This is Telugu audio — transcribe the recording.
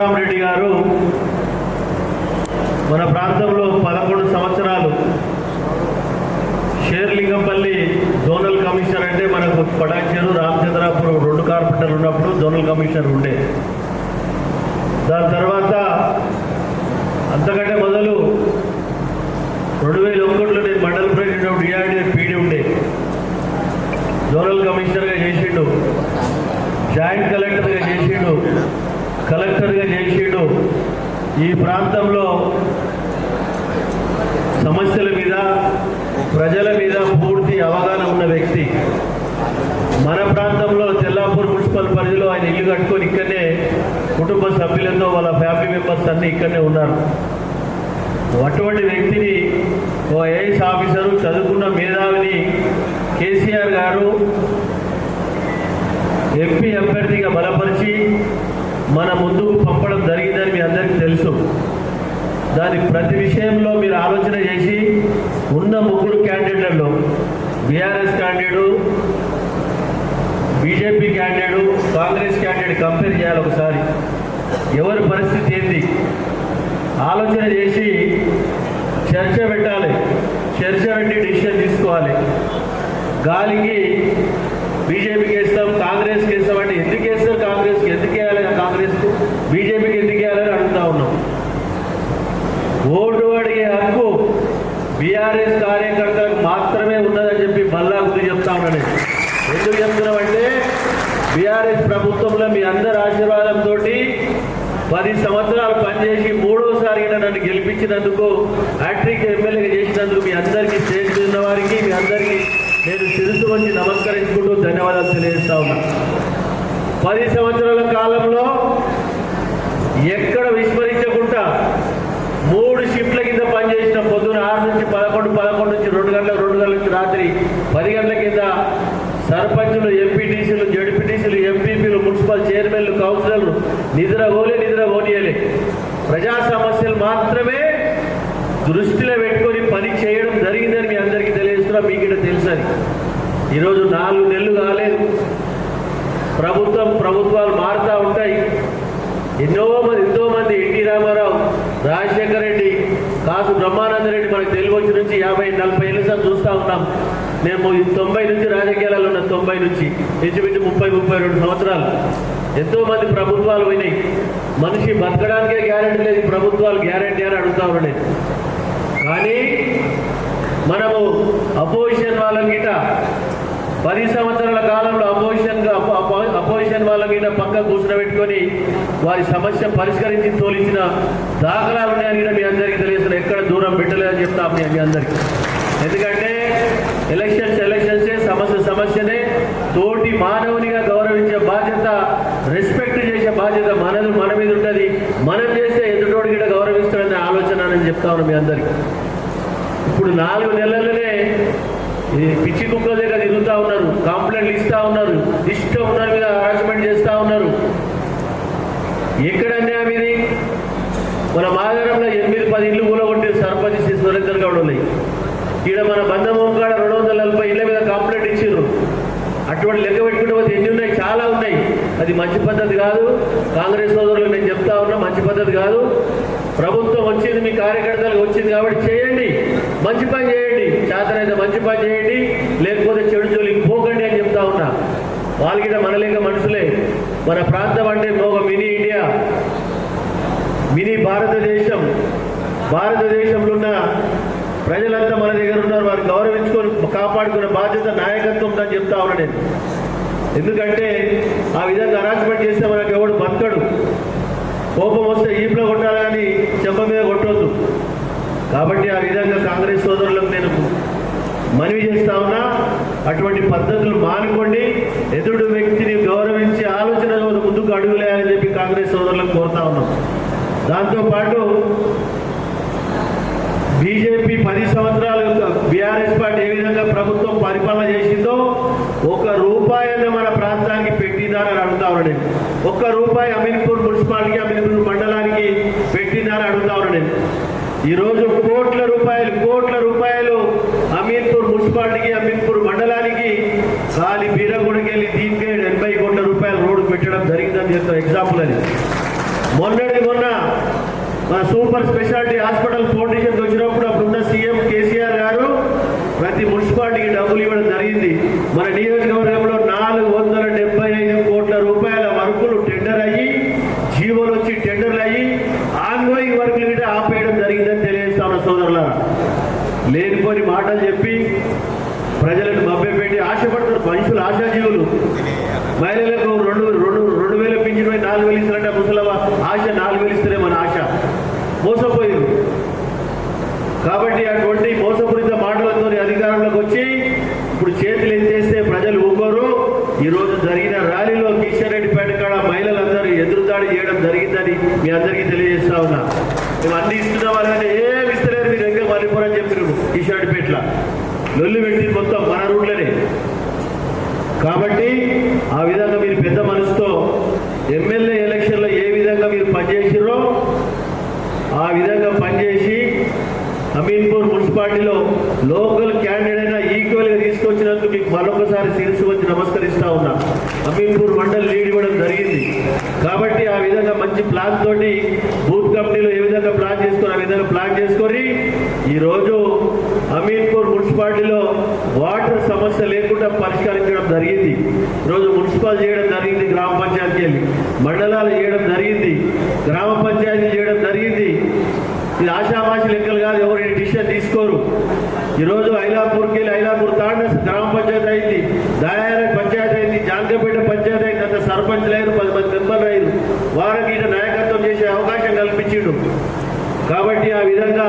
రెడ్డి గారు మన ప్రాంతంలో పదకొండు సంవత్సరాలు షేర్లింగంపల్లి జోనల్ కమిషనర్ అంటే మనకు పటాక్షరు రామచంద్రాపురం రెండు కార్పొరేటర్లు ఉన్నప్పుడు జోనల్ కమిషనర్ ఉండే. దాని తర్వాత అంతకంటే మొదలు రెండు వేల ఒకటిలో నేను మండల ప్రెసిడెంట్ డిఆర్డీ పీడీ ఉండే. జోనల్ కమిషనర్గా చేసిండు. జాయింట్ కలెక్టర్గా చేసిండు. కలెక్టర్గా చేసిండు ఈ ప్రాంతంలో సమస్యల మీద ప్రజల మీద పూర్తి అవగాహన ఉన్న వ్యక్తి. మన ప్రాంతంలో తెల్లాపూర్ మున్సిపల్ పరిధిలో ఆయన ఇల్లు కట్టుకొని ఇక్కడనే కుటుంబ సభ్యులతో వాళ్ళ ఫ్యామిలీ మెంబర్స్ అన్ని ఇక్కడనే ఉన్నారు. అటువంటి వ్యక్తిని ఓ ఐఏఎస్ ఆఫీసరు చదువుకున్న మేధావిని కేసీఆర్ గారు ఎంపీ అభ్యర్థిగా బలపరిచి మన ముందుకు పంపడం జరిగిందని మీ అందరికీ తెలుసు. దాని ప్రతి విషయంలో మీరు ఆలోచన చేసి ఉన్న ముగ్గురు క్యాండిడేట్లలో BRS candidate BJP candidate Congress candidate compare చేయాలి ఒకసారి. ఎవరి పరిస్థితి ఏంది? ఆలోచన చేసి చర్చ పెట్టాలి. చర్చ పెట్టి డిసిషన్ తీసుకోవాలి. గాలికి బీజేపీకి వేస్తాం కాంగ్రెస్కి వేస్తాం అంటే ఎందుకు వేస్తారు కాంగ్రెస్కి ఎందుకు వేయాలి కాంగ్రెస్కు బీజేపీకి ఎందుకు వేయాలని అడుగుతా ఉన్నాం ఓటు అడిగే హక్కు బీఆర్ఎస్ కార్యకర్తలకు మాత్రమే ఉన్నదని చెప్పి మళ్ళా గురి చెప్తా ఉన్నాను నేను. ఎందుకు చెప్తున్నామంటే బీఆర్ఎస్ ప్రభుత్వంలో మీ అందరి ఆశీర్వాదంతో పది సంవత్సరాలు పనిచేసి మూడోసారి నన్ను గెలిపించినందుకు హ్యాట్రిక్ ఎమ్మెల్యేగా చేసినందుకు మీ అందరికీ చేస్తున్న వారికి మీ అందరికీ నేను శిరస్సు వచ్చి నమస్కరించుకుంటూ ధన్యవాదాలు తెలియజేస్తా ఉన్నా. పది సంవత్సరాల కాలంలో ఎక్కడ విస్మరించకుండా మూడు షిఫ్ట్ల కింద పనిచేసిన పొద్దున ఆరు నుంచి పదకొండు పదకొండు నుంచి రెండు గంటల రెండు గంటల నుంచి రాత్రి పది గంటల కింద సర్పంచులు ఎంపీటీ చైర్మన్లు కౌన్సిలర్లు నిద్ర ఓలే నిద్ర ఓనియలే ప్రజా సమస్యలు మాత్రమే దృష్టిలో పెట్టుకొని పని చేయడం జరిగిందని మీ అందరికీ తెలియజేస్తున్నా మీకు ఇక్కడ తెలుసని ఈరోజు నాలుగు నెలలు కాలేదు. ప్రభుత్వం ప్రభుత్వాలు మారుతూ ఉంటాయి. ఎన్నో మంది ఎంతో మంది ఎన్టీ రామారావు రాజశేఖర రెడ్డి కాసు బ్రహ్మానంద రెడ్డి మనకు తెలుగు వచ్చి నుంచి యాభై నలభై ఏళ్ళ సార్ చూస్తూ ఉన్నాం. మేము తొంభై నుంచి రాజకీయాలలో ఉన్న తొంభై నుంచి ఇంచుమించు ముప్పై ముప్పై రెండు సంవత్సరాలు. ఎంతో మంది ప్రభుత్వాలు పోయినాయి. మనిషి బతకడానికే గ్యారెంటీ లేదు ప్రభుత్వాలు గ్యారెంటీ అని అడుగుతా ఉండలేదు కానీ మనము అపోజిషన్ వాళ్ళ గిట పది సంవత్సరాల కాలంలో అపోజిషన్ అపోజిషన్ వాళ్ళ మీద పక్క కూర్చోబెట్టుకొని వారి సమస్య పరిష్కరించి తోలించిన దాఖలాలు ఉన్నాయని కూడా మీ అందరికీ తెలియదు ఎక్కడ దూరం పెట్టలేదని చెప్తా మీ అందరికీ. ఎందుకంటే ఎలక్షన్స్ ఎలక్షన్సే సమస్య సమస్యనే తోటి మానవునిగా గౌరవించే బాధ్యత రెస్పెక్ట్ చేసే బాధ్యత మనది మన మీద ఉంటుంది. మనం చేస్తే ఎదుటోడు కూడా గౌరవిస్తాడనే ఆలోచన అని చెప్తా ఉన్నాం మీ అందరికీ. ఇప్పుడు నాలుగు నెలలనే పిచ్చి కుక్కల దగ్గర తిరుగుతూ ఉన్నారు కంప్లైంట్లు ఇస్తా ఉన్నారు ఇష్టం ఉన్న మీద హరాస్మెంట్ చేస్తూ ఉన్నారు. ఎక్కడ అన్యాయం ఇది? మన మాగారంలో ఎనిమిది పది ఇల్లు కూలగొట్టే సర్పంచ్ శ్రీ సురేందర్ గౌడ్ ఉన్నాయి. ఈడ మన బంధమోహం కాడ రెండు వందల నలభై ఇళ్ళ మీద కంప్లైంట్ ఇచ్చారు అటువంటి లెక్క పెట్టుకుంటే పోతే ఎన్ని ఉన్నాయి చాలా ఉన్నాయి అది మంచి పద్ధతి కాదు. కాంగ్రెస్ సోదరులకు నేను చెప్తా ఉన్నా మంచి పద్ధతి కాదు. ప్రభుత్వం వచ్చింది మీ కార్యకర్తలకు వచ్చింది కాబట్టి చేయండి. మంచి పని చేయండి. చేతనైతే మంచి పని చేయండి. లేకపోతే చెడు జోలికి పోకండి అని చెప్తా ఉన్నా. వాళ్ళకి మనలేక మనుషులే. మన ప్రాంతం అంటే ఒక మినీ ఇండియా. మినీ భారతదేశం. భారతదేశంలో ఉన్న ప్రజలంతా మన దగ్గర ఉన్నారు. వారు గౌరవించుకొని కాపాడుకునే బాధ్యత నాయకత్వం అని చెప్తా ఉన్నా నేను. ఎందుకంటే ఆ విధంగా అరాజ్మెంట్ చేస్తే మనకు ఎవడు బతకడు. కోపం వస్తే ఈపులో కొట్టాలని చెప్ప మీద కొట్టొద్దు. కాబట్టి ఆ విధంగా కాంగ్రెస్ సోదరులకు నేను మనవి చేస్తా ఉన్నా అటువంటి పద్ధతులు మానుకోండి ఎదుడు వ్యక్తిని గౌరవించి ఆలోచన ముందుకు అడుగులేయాలని చెప్పి కాంగ్రెస్ సోదరులకు కోరుతా ఉన్నాం. దాంతోపాటు బీజేపీ పది సంవత్సరాలు బీఆర్ఎస్ పార్టీ ఏ విధంగా ప్రభుత్వం పరిపాలన చేసిందో ఒక రూపాయలు మన ప్రాంతానికి పెట్టిందారని అడుగుతా ఉన్నాను నేను ఒక్క రూపాయి అమీన్పూర్ మున్సిపాలిటీకి అమీన్పూర్ మండలానికి పెట్టిందారని అడుగుతా ఉన్నాను నేను ఈరోజు కోట్ల రూపాయలు కోట్ల రూపాయలు అమీన్పూర్ మున్సిపాలిటీకి అమీన్పూర్ మండలానికి సాలి బీరగూడకి వెళ్ళి దీనికి ఎనభై కోట్ల రూపాయలు రోడ్డు పెట్టడం జరిగిందని చెప్తాను ఎగ్జాంపుల్ అని మొన్నటి మొన్న మన సూపర్ స్పెషాలిటీ హాస్పిటల్ ఫౌండేషన్ వచ్చినప్పుడు అప్పుడున్న సీఎం కేసీఆర్ గారు ప్రతి మున్సిపాలిటీకి డబ్బులు ఇవ్వడం జరిగింది. మన నియోజకవర్గంలో నాలుగు వందల డెబ్బై ఐదు కోట్ల రూపాయల వర్కులు టెండర్ అయ్యి జీవోలు వచ్చి టెండర్లు అయ్యి ఆన్గోయింగ్ వర్కులు కూడా ఆపేయడం జరిగిందని తెలియజేస్తా ఉన్న సోదరులారా లేనిపోని మాటలు చెప్పి ప్రజలను మభ్యపెట్టి ఆశపడతారు మనుషులు ఆశాజీవులు. మహిళలకు రెండు రెండు రెండు వేల పింఛను నాలుగు వేలు ఇస్తారంటే ముసలవ ఆశ నాలుగు వేలు ఇస్తారే మన ఆశ. మోసపోయారు. కాబట్టి అటువంటి మోసపూరిత మాటలతో అధికారంలోకి వచ్చి ఇప్పుడు చేతులు ఎత్తేస్తే ప్రజలు ఊకోరు ఈ రోజు జరిగిన ర్యాలీలో కిషన్ రెడ్డిపేట కాడ మహిళలందరూ ఎదురుదాడి చేయడం జరిగిందని మీ అందరికీ తెలియజేస్తా ఉన్నా. మేము అన్ని ఇస్తున్నాం ఏ కిషన్ నొల్లి పెట్టింది మొత్తం మన రూట్లనే. కాబట్టి ఆ విధంగా మీరు పెద్ద మనసుతో ఎమ్మెల్యే ఎలక్షన్లో ఏ విధంగా మీరు పనిచేసిరో ఆ విధంగా పనిచేసి అమీన్పూర్ మున్సిపాలిటీలో లోకల్ క్యాండిడేట్ అయినా ఈక్వల్గా తీసుకొచ్చినందుకు మీకు మరొకసారి శిరస్సు వచ్చి నమస్కరిస్తా ఉన్నా. అమీన్పూర్ మండలి లీడ్ ఇవ్వడం జరిగింది. కాబట్టి ఆ విధంగా మంచి ప్లాన్ తోటి బూత్ కంపెనీలో ఏ విధంగా ప్లాన్ చేసుకొని ఆ విధంగా ప్లాన్ చేసుకొని ఈరోజు అమీన్పూర్ మున్సిపాలిటీలో వాటర్ సమస్య లేకుండా పరిష్కరించడం జరిగింది. ఈరోజు మున్సిపల్ చేయడం జరిగింది గ్రామ పంచాయతీ వెళ్ళి. మండలాలు చేయడం జరిగింది. గ్రామ పంచాయతీ చేయడం జరిగింది. ఇది ఆశామాషి లెక్కలు కాదు ఎవరు డిసిషన్ తీసుకోరు. ఈరోజు ఐలాపూర్కి వెళ్ళి ఐలాపూర్ తాండ గ్రామ పంచాయతీ అయింది. దాయార పంచాయతీ అయింది. జాంకపేట పంచాయతీ అయింది. అంత సర్పంచ్ లేరు పది మంది మెంబర్లు అయ్యారు వారికి ఇటు నాయకత్వం చేసే అవకాశం కల్పించిండు. కాబట్టి ఆ విధంగా